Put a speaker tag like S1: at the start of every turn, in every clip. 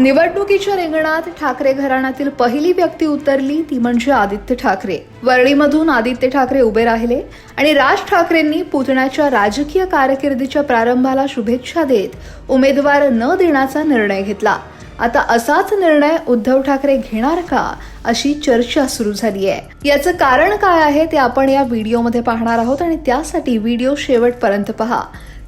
S1: निवडणुकीच्या रिंगणात ठाकरे घराण्यातील पहिली व्यक्ती उतरली ती म्हणजे आदित्य ठाकरे. वर्णीमधून आदित्य ठाकरे उभे राहिले आणि राज ठाकरेंनी पुतण्याच्या राजकीय कारकिर्दीच्या प्रारंभाला शुभेच्छा देत उमेदवार न देण्याचा निर्णय घेतला. आता असाच निर्णय उद्धव ठाकरे घेणार का अशी चर्चा सुरू झाली आहे याचं कारण काय आहे ते आपण या व्हिडिओमध्ये पाहणार आहोत आणि त्यासाठी व्हिडिओ शेवटपर्यंत पहा.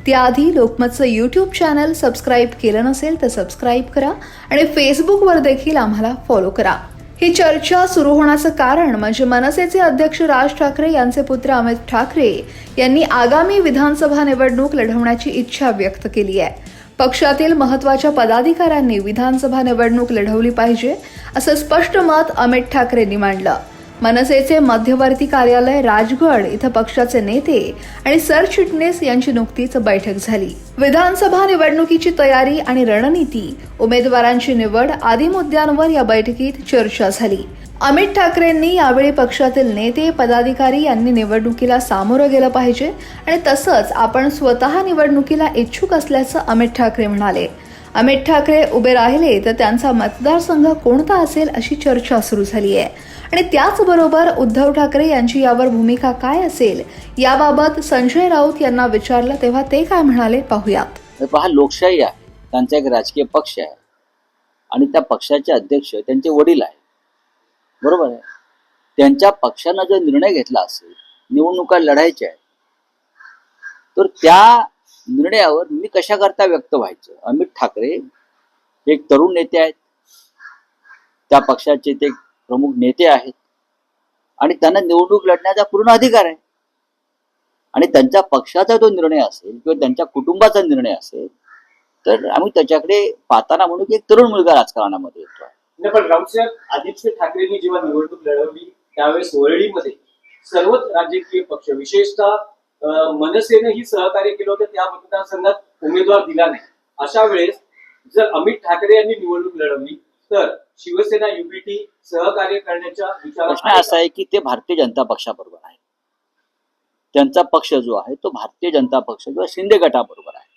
S1: त्याआधी लोकमतचं यूट्यूब चॅनल सबस्क्राईब केलं नसेल तर सबस्क्राईब करा आणि फेसबुकवर देखील आम्हाला फॉलो करा. ही चर्चा सुरू होण्याचं कारण म्हणजे मनसेचे अध्यक्ष राज ठाकरे यांचे पुत्र अमित ठाकरे यांनी आगामी विधानसभा निवडणूक लढवण्याची इच्छा व्यक्त केली आहे. पक्षातील महत्त्वाच्या पदाधिकाऱ्यांनी विधानसभा निवडणूक लढवली पाहिजे असं स्पष्ट मत अमित ठाकरेंनी मांडलं. मनसेचे मध्यवर्ती कार्यालय राजगड इथं पक्षाचे नेते आणि सरचिटणीस यांची नुकतीच बैठक झाली. विधानसभा निवडणुकीची तयारी आणि रणनीती उमेदवारांची निवड आदी मुद्द्यांवर या बैठकीत चर्चा झाली. अमित ठाकरेंनी यावेळी पक्षातील नेते पदाधिकारी यांनी निवडणुकीला सामोरं गेलं पाहिजे आणि तसंच आपण स्वतः निवडणुकीला इच्छुक असल्याचं अमित ठाकरे म्हणाले. अमित ठाकरे उभे राहिले तर त्यांचा मतदारसंघ कोणता असेल अशी चर्चा सुरू झाली आहे. आणि त्याचबरोबर उद्धव ठाकरे यांची यावर भूमिका काय असेल याबाबत संजय राऊत यांना विचारलं तेव्हा ते काय म्हणाले पाहूयात.
S2: पहा लोकशाही आहे. त्यांचा एक राजकीय पक्ष आहे. आणि त्या पक्षाचे अध्यक्ष त्यांचे वडील आहे बरोबर आहे? त्यांच्या पक्षानं जर निर्णय घेतला असेल निवडणुका लढायच्या आहेत तर त्या निर्णयावर मी कशा करता व्यक्त व्हायचं? अमित ठाकरे एक तरुण नेते आहेत. त्या पक्षाचे ते प्रमुख नेते आहेत. आणि त्यांना निवडणूक लढण्याचा पूर्ण अधिकार आहे. आणि त्यांच्या पक्षाचा जो निर्णय असेल किंवा त्यांच्या कुटुंबाचा निर्णय असेल तर आम्ही त्याच्याकडे पाहताना म्हणू की एक तरुण मुलगा राजकारणामध्ये येतो.
S3: पण राऊसाहेब आदित्य ठाकरेंनी जेव्हा निवडणूक लढवली त्यावेळेस वरळीमध्ये सर्वच राजकीय पक्ष विशेषतः अं, मनसेनंही सहकार्य केलं होतं त्या मतदारसंघात उमेदवार दिला नाही. अशा वेळेस जर अमित ठाकरे यांनी निवडणूक लढवली तर शिवसेना युपीटी सहकार्य करण्याच्या
S2: प्रश्न
S3: आहे
S2: असा आहे की ते भारतीय जनता पक्षाबरोबर आहे. त्यांचा पक्ष जो आहे तो भारतीय जनता पक्ष किंवा शिंदे गटाबरोबर आहे.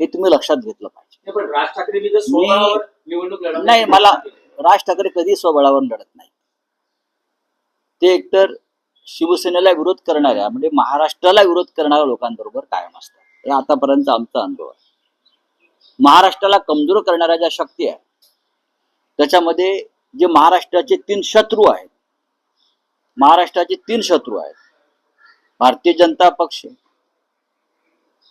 S2: हे तुम्ही लक्षात घेतलं पाहिजे.
S3: पण राज ठाकरेंनी जर स्वबळावर निवडणूक लढवली
S2: नाही मला राज ठाकरे कधी स्वबळावर लढत नाही. ते एकतर शिवसेनेला विरोध करणाऱ्या म्हणजे महाराष्ट्राला विरोध करणाऱ्या लोकांबरोबर कायम असतात. हे आतापर्यंत आमचा अनुभव आहे. महाराष्ट्राला कमजोर करणाऱ्या ज्या शक्ती आहेत त्याच्यामध्ये जे महाराष्ट्राचे तीन शत्रू आहेत महाराष्ट्राचे तीन शत्रू आहेत भारतीय जनता पक्ष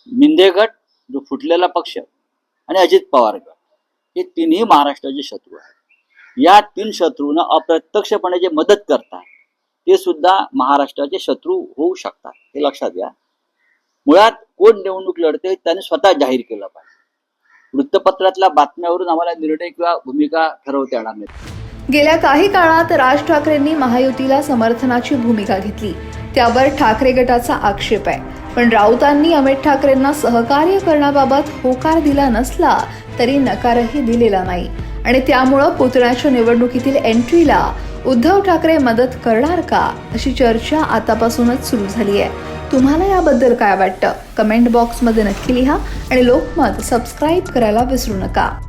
S2: मिंदेगट जो फुटलेला पक्ष आणि अजित पवार गट. हे तिन्ही महाराष्ट्राचे शत्रू आहेत. या तीन शत्रूंना अप्रत्यक्षपणे जे मदत करतात ते सुद्धा महाराष्ट्राचे शत्रू होऊ शकतात. हे लक्षात घ्या. मुळात कोण निवडणूक लढते त्याने स्वतः जाहीर केलं पाहिजे. वृत्तपत्रातल्या बातम्यावरून आम्हाला निर्णय किंवा भूमिका ठरवता येणार नाही
S1: गेल्या काही काळात राज ठाकरेंनी महायुतीला समर्थनाची भूमिका घेतली. त्यावर ठाकरे गटाचा आक्षेप आहे. पण राऊतांनी अमित ठाकरेंना सहकार्य करण्याबाबत होकार दिला नसला तरी नकारही दिलेला नाही. आणि त्यामुळं पुतण्याच्या निवडणुकीतील एंट्रीला उद्धव ठाकरे मदत करणार का? अशी चर्चा आतापासूनच सुरू झाली आहे तुम्हाला याबद्दल काय वाटतं? कमेंट बॉक्समध्ये नक्की लिहा आणि लोकमत सबस्क्राईब करायला विसरू नका.